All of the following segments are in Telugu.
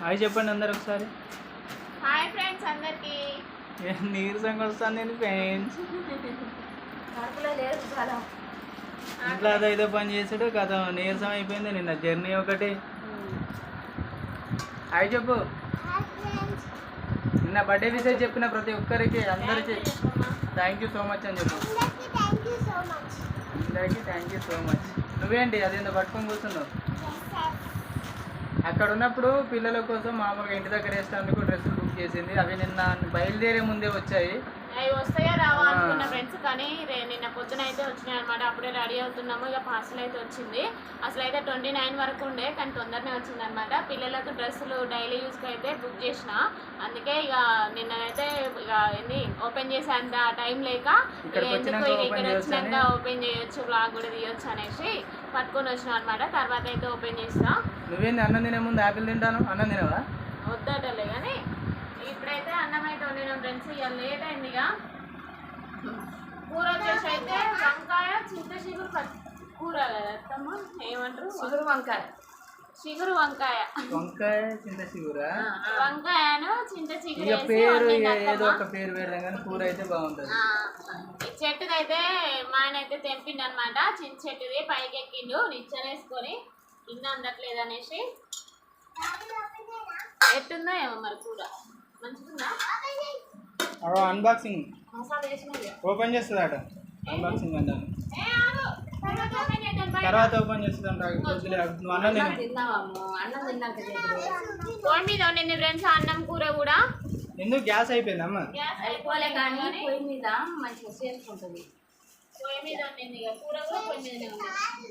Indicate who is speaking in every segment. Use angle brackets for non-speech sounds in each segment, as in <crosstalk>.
Speaker 1: హాయ్ చెప్పండి అందరు ఒకసారి.
Speaker 2: హాయ్ ఫ్రెండ్స్ అందరికి.
Speaker 1: ఏ నీరసంగా వస్తాను నేను ఫ్రెండ్స్
Speaker 3: కడుపులో లేదు బలం
Speaker 1: ఇంట్లో అదో ఇదో పని చేసుడు కథ నీరసం అయిపోయింది నిన్న జర్నీ ఒకటి. హాయ్ చెప్పు. నిన్న బర్త్డే విషయం చెప్పిన ప్రతి ఒక్కరికి అందరికి థ్యాంక్ యూ సో మచ్ అని చెప్పు. అందరికీ థ్యాంక్ యూ సో మచ్ నువ్వేంటి అదేందో పట్టుకొని కూర్చున్నావు? అక్కడ ఉన్నప్పుడు పిల్లల కోసం మామూలుగా ఇంటి దగ్గర వేసేందుకు డ్రెస్సులు బుక్ చేసింది. అవి నిన్న బయలుదేరే ముందే వచ్చాయి.
Speaker 2: అవి వస్తాయో రావా. అనుకున్న ఫ్రెండ్స్ కానీ రే- నిన్న పొద్దున అయితే వచ్చినాయి అనమాట అప్పుడే రెడీ అవుతున్నాము ఇక పార్సల్ అయితే వచ్చింది. అసలు అయితే ట్వంటీ నైన్ వరకు ఉండే కానీ తొందరనే వచ్చింది అనమాట పిల్లలకు డ్రెస్సులు డైలీ యూస్కి అయితే బుక్ చేసిన. అందుకే ఇక నిన్ననైతే ఇక ఏంది ఓపెన్ చేసే అంత టైం లేక ఇక ఎందుకు ఇక ఇక్కడ వచ్చినాక. ఓపెన్ చేయొచ్చు బ్లాగ్ కూడా తీయొచ్చు అనేసి పట్టుకొని వచ్చినాం అనమాట తర్వాత అయితే ఓపెన్ చేసినా
Speaker 1: నువ్వేంది అన్నం తినే ముందు ఆపిల్ తింటాను? అన్నం తినవా?
Speaker 2: వద్దటలే కానీ ఇప్పుడైతే అన్నం అయితే వండినాం ఫ్రెండ్స్ ఇక లేట్ అయింది ఇక. కూర వచ్చేసి అయితే వంకాయ చింత చిగురు కూర కదా అత్తమ్మ ఏమంటారు?
Speaker 3: చిగురు వంకాయ.
Speaker 2: చిగురు వంకాయ.
Speaker 1: వంకాయ చింత చిగురా?
Speaker 2: వంకాయను చింత చిగురు
Speaker 1: పేరు ఏదో. ఒక పేరు పెడదాం కూర అయితే బాగుంటుంది.
Speaker 2: ఆ, ఈ చెట్టుకైతే మా ఆయన అయితే తెంపిండు అనమాట చిన్న చెట్టుది పైకి ఎక్కిండు నిచ్చనేసుకొని కింద అందట్లేదు అనేసి. ఎట్టుందో ఏమో మరి కూర. మంచిగుందా?
Speaker 1: అన్బాక్సింగ్ ఓపెన్ చేస్తుంది అట అన్బాక్సింగ్ అంటాను
Speaker 2: ఏ ఆగు. తర్వాత
Speaker 1: ఓపెన్ నువ్వు అన్నం
Speaker 2: మీద ఫ్రెండ్స్ అన్నం కూర కూడా?
Speaker 1: ఎందుకు గ్యాస్ అయిపోయింది అమ్మ?
Speaker 2: గ్యాస్
Speaker 3: అయిపోలే కానీ
Speaker 2: అయిపోలే
Speaker 3: పొయ్యి మీద మంచిగా చేసుకుంటుంది
Speaker 2: పొయ్యి మీద వండింది ఇక కూర కూడా పొయ్యి మీదనే ఉంది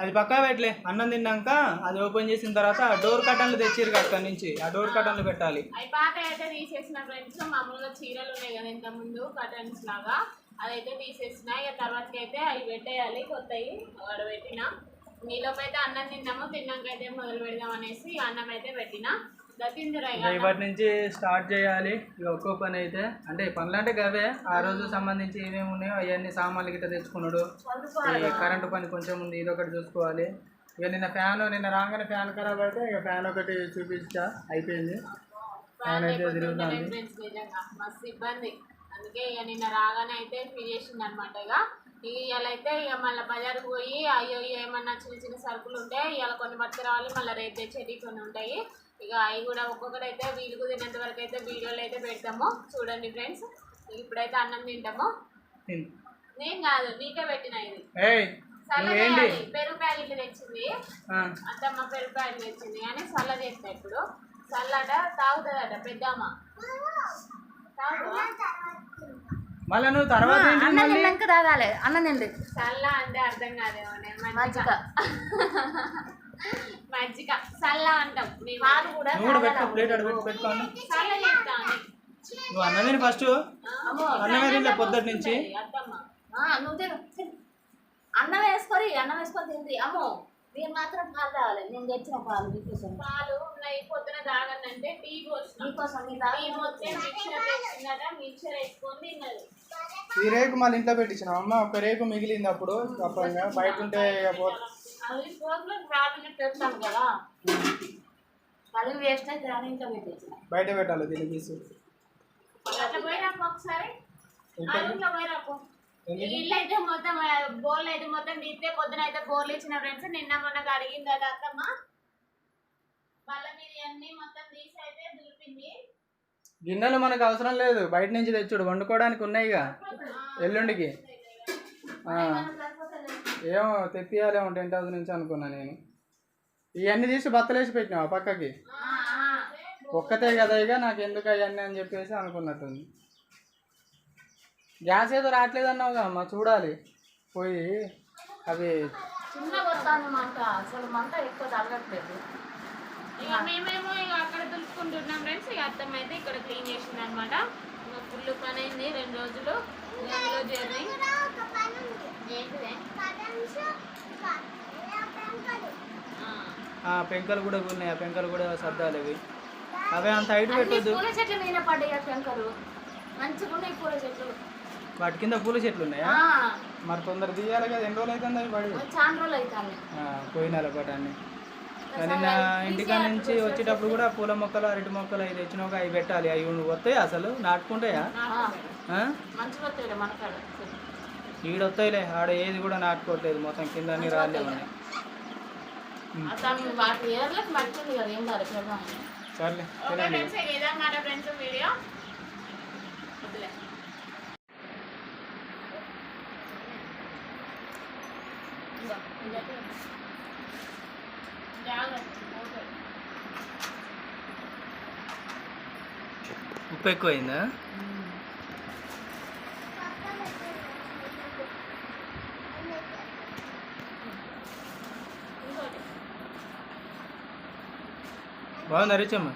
Speaker 1: అది పక్కా పెట్టలే. అన్నం తిన్నాక అది ఓపెన్ చేసిన తర్వాత ఆ డోర్ కటన్లు తెచ్చిరు అక్కడ నుంచి. ఆ డోర్ కటన్లు పెట్టాలి.
Speaker 2: అవి పాత అయితే తీసేసిన ఫ్రెండ్స్ మామూలుగా చీరలు ఉన్నాయి కదా ఇంత ముందు కటన్స్ లాగా. అదైతే తీసేసిన. ఇక తర్వాతకి అయితే అవి పెట్టేయాలి కొత్తవి వాడ పెట్టిన. నీలోపు అయితే అన్నం తిన్నాము తిన్నాక అయితే మొదలు పెడదాం అనేసి అన్నం అయితే పెట్టిన.
Speaker 1: ఇప్పటి నుంచి స్టార్ట్ చేయాలి. ఇక ఒక్కో పని అయితే. అంటే పనులు అంటే గవే. ఆ రోజు సంబంధించి ఏమేమి ఉన్నాయో అవన్నీ సామాన్లు గిట్ట తెచ్చుకున్నాడు. ఈ కరెంటు పని కొంచెం ఉంది. ఇది ఒకటి చూసుకోవాలి. ఇక నిన్న ఫ్యాన్ నిన్న రాగానే ఫ్యాన్ ఖరాబ్ అయితే ఇక ఫ్యాన్ ఒకటి చూపించా. అయిపోయింది. ఫ్యాన్ అయితే తిరుగుతుంది
Speaker 2: మస్తు ఇబ్బంది. అందుకే ఇక నిన్న రాగానే అయితే ఫీల్ చేసింది అనమాట ఇక ఇవాళ అయితే ఇక మళ్ళీ బజార్కి పోయి అయ్యో ఏమన్నా చిన్న చిన్న సరుకులు ఉంటాయి ఇవాళ కొన్ని పట్టుకు రావాలి మళ్ళీ రేపు తెచ్చేటి కొన్ని ఉంటాయి. ఇక అవి కూడా ఒక్కొక్కటి అయితే వీలు కుదిరినంత వరకు అయితే వీడియోలు అయితే పెడతాము. చూడండి ఫ్రెండ్స్ ఇప్పుడైతే అన్నం తింటాము.
Speaker 1: తిను.
Speaker 2: నేను కాదు నీకే పెట్టిన ఇది. పెరుగు ప్యాకెట్లు తెచ్చింది. అత్తమ్మ పెరుగు ప్యాకెట్లు తెచ్చింది కానీ చల్ల చేస్తా ఇప్పుడు. చల్లట తాగుతుందట పెద్దమ్మ?
Speaker 1: మళ్ళా నువ్వు తర్వాత
Speaker 3: అన్నం తిన్నాక తాగాలి అన్నం తిండి.
Speaker 2: చల్ల అంటే అర్థం కాదేమో నేను
Speaker 3: మజ్జిగ
Speaker 2: అంటాం.
Speaker 3: కూడా
Speaker 1: నువ్వు కూడా పెట్టుకో ప్లేట్ పెట్టి పెట్టుకోండి నువ్వు తిని ఫస్ట్ అన్నమే పొద్దుటి నుంచి.
Speaker 2: అత్తమ్మ.
Speaker 3: ఆ, నువ్వు తిను. అన్నం వేసుకొని అన్నం వేసుకొని తింది. అమ్మో మీరు మాత్రం పాలు తాగాలి. నేను తెచ్చిన పాలు మీకోసం.
Speaker 2: పాలు ఉన్నాయి పొద్దున తాగనంటే టీ పోసిన.
Speaker 3: మీకోసం
Speaker 2: మిక్చర్ వేసుకొని
Speaker 1: ఈ రేకు మళ్ళీ ఇంట్లో పెట్టించిన అమ్మ ఒక రేకు మిగిలింది అప్పుడు తప్పంగా బయట ఉంటే
Speaker 3: అవి పోతులు రాళ్ళు పెడతాం కదా. మళ్ళీ వేస్ట్ అయితే అని ఇంకా పెట్టేసిన
Speaker 1: బయట పెట్టాలి దీని పీసు
Speaker 2: అట్లా పోయి రాకు ఒకసారి? ఆ రూమ్లో పోయి రాకు
Speaker 1: ఎందుకు?
Speaker 2: ఇల్లు అయితే మొత్తం బోర్లు అయితే మొత్తం తీస్తే పొద్దున అయితే బోర్లు ఇచ్చిన ఫ్రెండ్స్ నిన్న మొన్న అడిగిందట అత్తమ్మ. వాళ్ళ మీద అన్ని మొత్తం తీసి అయితే దులిపింది.
Speaker 1: గిన్నెలు మనకు అవసరం లేదు. బయట నుంచి తెచ్చుడు. వండుకోవడానికి ఉన్నాయిగా ఎల్లుండికి. ఏమో తెప్పియాలేమో టెన్ థౌసండ్ నుంచి అనుకున్నా నేను. ఇవన్నీ తీసి బత్తలేసి పెట్టినావా పక్కకి? ఒక్కతే కదా ఇక నాకు ఎందుకు అవన్నీ అని చెప్పేసి అనుకున్నట్టుంది. గ్యాస్ ఏదో రావట్లేదు అన్నావుగా అమ్మ చూడాలి. పోయి అవి
Speaker 3: చిన్న వస్తాను మంట అసలు మంట ఎక్కువ తగ్గట్లేదు.
Speaker 2: ఇక మేమేమో ఇక అక్కడ దులుపుకుంటున్నాం ఫ్రెండ్స్ ఇక అత్తమ్మ అయితే ఇక్కడ క్లీన్ చేసింది అనమాట ఫుల్ పని అయింది రెండు రోజులు జర్నీ
Speaker 1: పెంకలు కూడా ఉన్నాయి. ఆ పెంకలు కూడా సర్దాలి అవి అవే అంత హైట్ పెట్టొద్దు.
Speaker 3: పూల చెట్ల మీద పడ్డాయి శంకరు మంచిగా ఉన్నాయి పూల చెట్లు.
Speaker 1: వాటి కింద పూల చెట్లు ఉన్నాయా? మరి తొందర తీయాలి కదా. ఎన్ని రోజులు అవుతుంది అవి పడి?
Speaker 3: చాలా రోజులు
Speaker 1: పోయిన నిన్న ఇంటికాడ నుంచి వచ్చేటప్పుడు కూడా పూల మొక్కలు అరటి మొక్కలు అవి తెచ్చినాక అవి పెట్టాలి. అవి వస్తాయి అసలు? నాటుకుంటాయా? ఈడొస్తాయిలే ఆడ ఏది కూడా నాటుకోవట్లేదు మొత్తం కింద అన్ని రాళ్ళే ఉన్నాయి సర్లే
Speaker 2: ఓకే
Speaker 1: తినండి
Speaker 2: ఫ్రెండ్స్ ఇదన్నమాట ఫ్రెండ్స్ వీడియో వదిలే ఇదిగో, ఇదైతే ఉంది. జాగ్రత్త ఓకే
Speaker 1: ఉప్పు ఎక్కువైందా
Speaker 2: ఇంకోటి
Speaker 1: బాగుందా రిచమ్మ?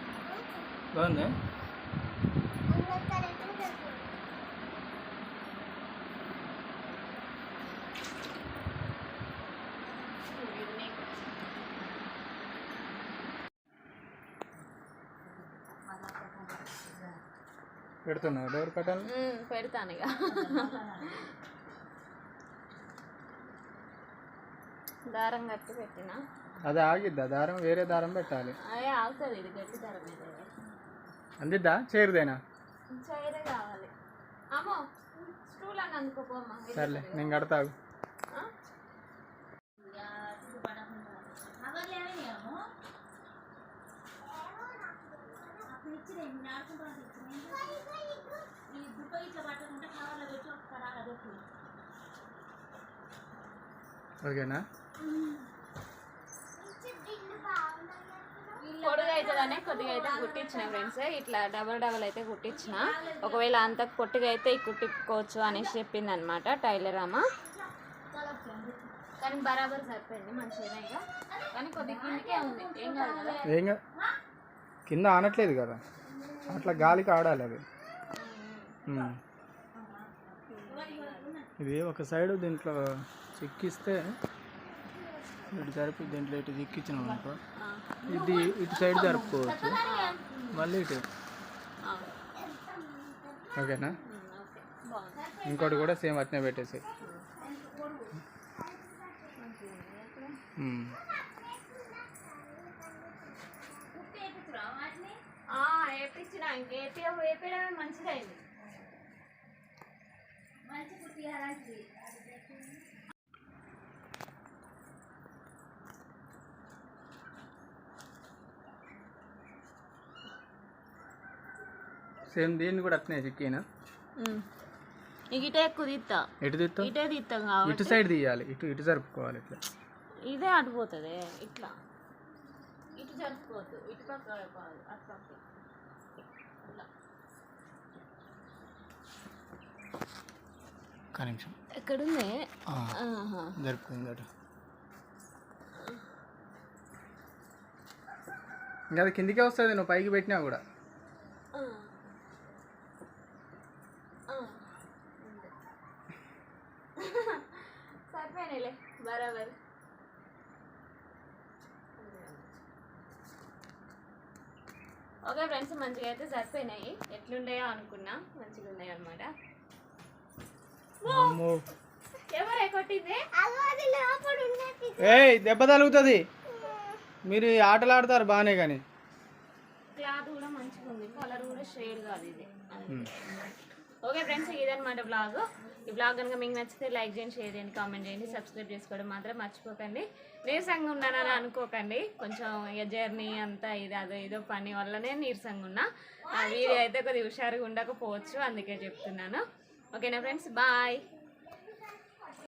Speaker 1: బాగుందా?
Speaker 2: ఇది
Speaker 1: పెడుతున్నావు డోర్ కట్టాలి
Speaker 2: పెడతాను ఇక. దారం కట్టి పెట్టిన.
Speaker 1: అది ఆగిద్దా? దారం వేరే దారం పెట్టాలి. అందిద్దా? చేరుదేనా? సర్లే నేను కడతాగు
Speaker 2: ఆ?
Speaker 1: ఓకేనా
Speaker 2: అవుతుందనే కొద్దిగా అయితే కుట్టించిన ఫ్రెండ్స్ ఇట్లా డబల్ డబల్ అయితే కుట్టించిన. ఒకవేళ అంత పొట్టిగా అయితే ఈ కుట్టించుకోవచ్చు అనేసి చెప్పింది అనమాట టైలర్ అమ్మ కానీ బరాబర్ సరిపోయింది మంచిగా ఇక కానీ కొద్దిగా కిందికే ఉంది. ఏం కాదు కదా.
Speaker 1: ఏం కా- కింద ఆనట్లేదు కదా. అట్లా గాలికి ఆడాలి అది. ఇది ఒక సైడ్ దీంట్లో చిక్కిస్తే ఇటు జరిపి దీంట్లో ఇటు చిక్కించినాం అనుకో. ఇది ఇటు సైడ్ జరుపుకోవచ్చు. మళ్ళీ ఇటు.
Speaker 2: ఆ,
Speaker 1: ఓకేనా? ఇంకోటి కూడా సేమ్ అట్నే పెట్టేసి ఉమ్.
Speaker 2: ఆ,
Speaker 1: సేమ్ దీన్ని కూడా అట్నే చిక్కినా?
Speaker 2: నీకు ఇటే ఎక్కువ తీస్తా
Speaker 1: ఎటు తిత్తావు?
Speaker 2: ఇటే తీస్తాం కాబట్టి.
Speaker 1: ఇటు సైడ్ తీయాలి. ఇటు ఇటు జరుపుకోవాలి ఇట్లా.
Speaker 2: ఇదే అడిపోతుంది ఇట్లా. ఇటు జరుపుకోవద్దు ఇటు పక్క కాదు అటు పక్క. ఇట్లా.
Speaker 1: ఒక్క నిమిషం.
Speaker 2: ఎక్కడుంది.
Speaker 1: జరుపుకుంది అటు. ఇంకా అది కిందికే వస్తుంది నువ్వు పైకి పెట్టినా కూడా. <laughs>
Speaker 2: సరిపోయినాయిలే బరాబర్. ఓకే ఫ్రెండ్స్ మంచిగా అయితే సరిపోయినాయి. ఎట్లుంటాయో అనుకున్నా మంచిగా ఉన్నాయి అనమాట ఎవరే కొట్టింది?
Speaker 1: ఏయ్ దెబ్బ తగులుతుంది. మీరు ఈ ఆటలు ఆడతారు బాగానే కానీ.
Speaker 2: క్లాత్ కూడా మంచిగా ఉంది కలర్ కూడా షేడ్ కాదు ఇది. ఓకే ఫ్రెండ్స్ ఇదన్నమాట బ్లాగ్ ఈ బ్లాగ్ కనుక మీకు నచ్చితే లైక్ చేయండి షేర్ చేయండి కామెంట్ చేయండి సబ్స్క్రైబ్ చేసుకోవడం మాత్రం మర్చిపోకండి. నీరసంగా ఉన్నానని అనుకోకండి. కొంచెం ఇక జర్నీ అంతా ఇది అదో ఏదో పని వల్లనే నీరసంగా ఉన్నా. వీడియో అయితే కొద్దిగా హుషారుగా ఉండకపోవచ్చు అందుకే చెప్తున్నాను. ఓకేనా ఫ్రెండ్స్? బాయ్.